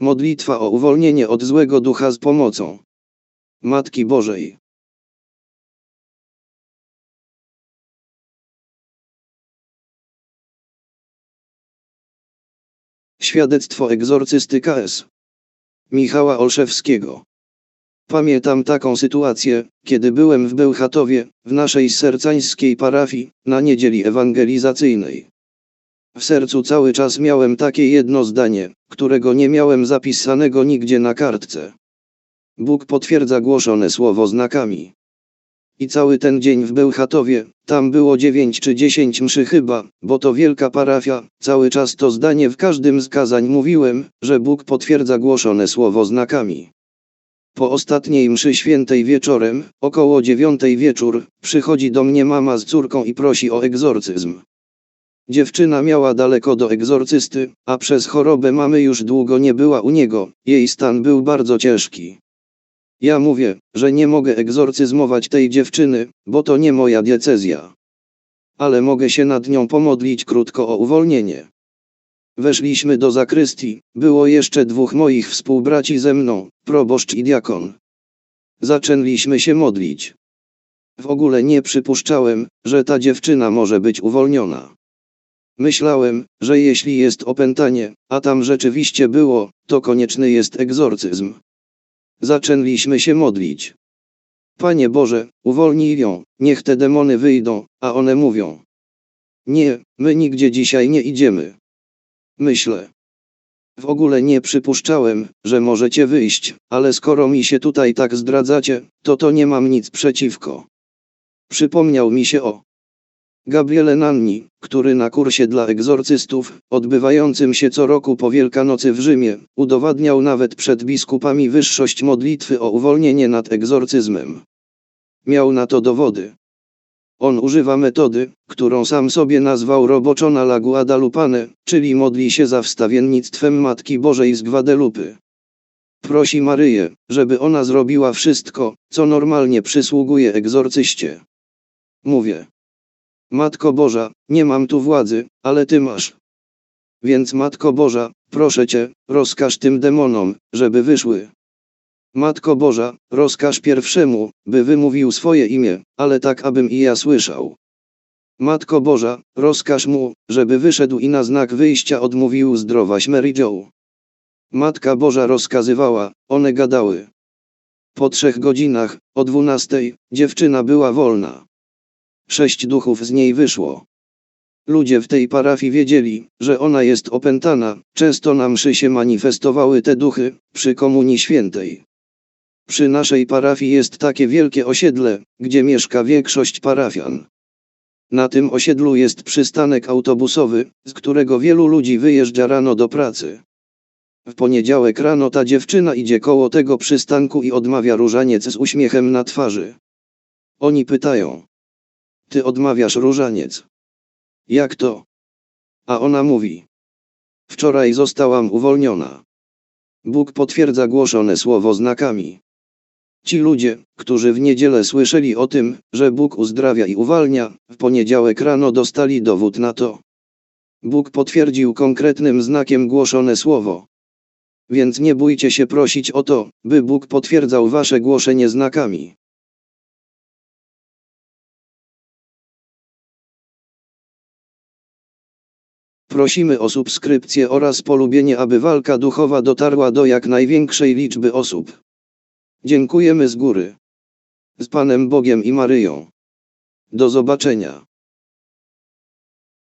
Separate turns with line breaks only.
Modlitwa o uwolnienie od złego ducha z pomocą Matki Bożej. Świadectwo egzorcysty KS Michała Olszewskiego. Pamiętam taką sytuację, kiedy byłem w Bełchatowie, w naszej sercańskiej parafii, na niedzieli ewangelizacyjnej. W sercu cały czas miałem takie jedno zdanie, którego nie miałem zapisanego nigdzie na kartce. Bóg potwierdza głoszone słowo znakami. I cały ten dzień w Bełchatowie, tam było dziewięć czy dziesięć mszy chyba, bo to wielka parafia, cały czas to zdanie w każdym z kazań mówiłem, że Bóg potwierdza głoszone słowo znakami. Po ostatniej mszy świętej wieczorem, około dziewiątej wieczór, przychodzi do mnie mama z córką i prosi o egzorcyzm. Dziewczyna miała daleko do egzorcysty, a przez chorobę mamy już długo nie była u niego, jej stan był bardzo ciężki. Ja mówię, że nie mogę egzorcyzmować tej dziewczyny, bo to nie moja diecezja. Ale mogę się nad nią pomodlić krótko o uwolnienie. Weszliśmy do zakrystii, było jeszcze dwóch moich współbraci ze mną, proboszcz i diakon. Zaczęliśmy się modlić. W ogóle nie przypuszczałem, że ta dziewczyna może być uwolniona. Myślałem, że jeśli jest opętanie, a tam rzeczywiście było, to konieczny jest egzorcyzm. Zaczęliśmy się modlić. Panie Boże, uwolnij ją, niech te demony wyjdą, a one mówią. Nie, my nigdzie dzisiaj nie idziemy. Myślę. W ogóle nie przypuszczałem, że możecie wyjść, ale skoro mi się tutaj tak zdradzacie, to to nie mam nic przeciwko. Przypomniał mi się o Gabriele Nanni, który na kursie dla egzorcystów, odbywającym się co roku po Wielkanocy w Rzymie, udowadniał nawet przed biskupami wyższość modlitwy o uwolnienie nad egzorcyzmem. Miał na to dowody. On używa metody, którą sam sobie nazwał roboczona la Guadalupane, czyli modli się za wstawiennictwem Matki Bożej z Gwadelupy. Prosi Maryję, żeby ona zrobiła wszystko, co normalnie przysługuje egzorcyście. Mówię. Matko Boża, nie mam tu władzy, ale Ty masz. Więc Matko Boża, proszę Cię, rozkaż tym demonom, żeby wyszły. Matko Boża, rozkaż pierwszemu, by wymówił swoje imię, ale tak abym i ja słyszał. Matko Boża, rozkaż mu, żeby wyszedł i na znak wyjścia odmówił zdrowaś Mary Jo. Matka Boża rozkazywała, one gadały. Po trzech godzinach, o dwunastej, dziewczyna była wolna. Sześć duchów z niej wyszło. Ludzie w tej parafii wiedzieli, że ona jest opętana, często na mszy się manifestowały te duchy, przy Komunii Świętej. Przy naszej parafii jest takie wielkie osiedle, gdzie mieszka większość parafian. Na tym osiedlu jest przystanek autobusowy, z którego wielu ludzi wyjeżdża rano do pracy. W poniedziałek rano ta dziewczyna idzie koło tego przystanku i odmawia różaniec z uśmiechem na twarzy. Oni pytają. Ty odmawiasz różaniec. Jak to? A ona mówi. Wczoraj zostałam uwolniona. Bóg potwierdza głoszone słowo znakami. Ci ludzie, którzy w niedzielę słyszeli o tym, że Bóg uzdrawia i uwalnia, w poniedziałek rano dostali dowód na to. Bóg potwierdził konkretnym znakiem głoszone słowo. Więc nie bójcie się prosić o to, by Bóg potwierdzał wasze głoszenie znakami. Prosimy o subskrypcję oraz polubienie, aby walka duchowa dotarła do jak największej liczby osób. Dziękujemy z góry. Z Panem Bogiem i Maryją. Do zobaczenia.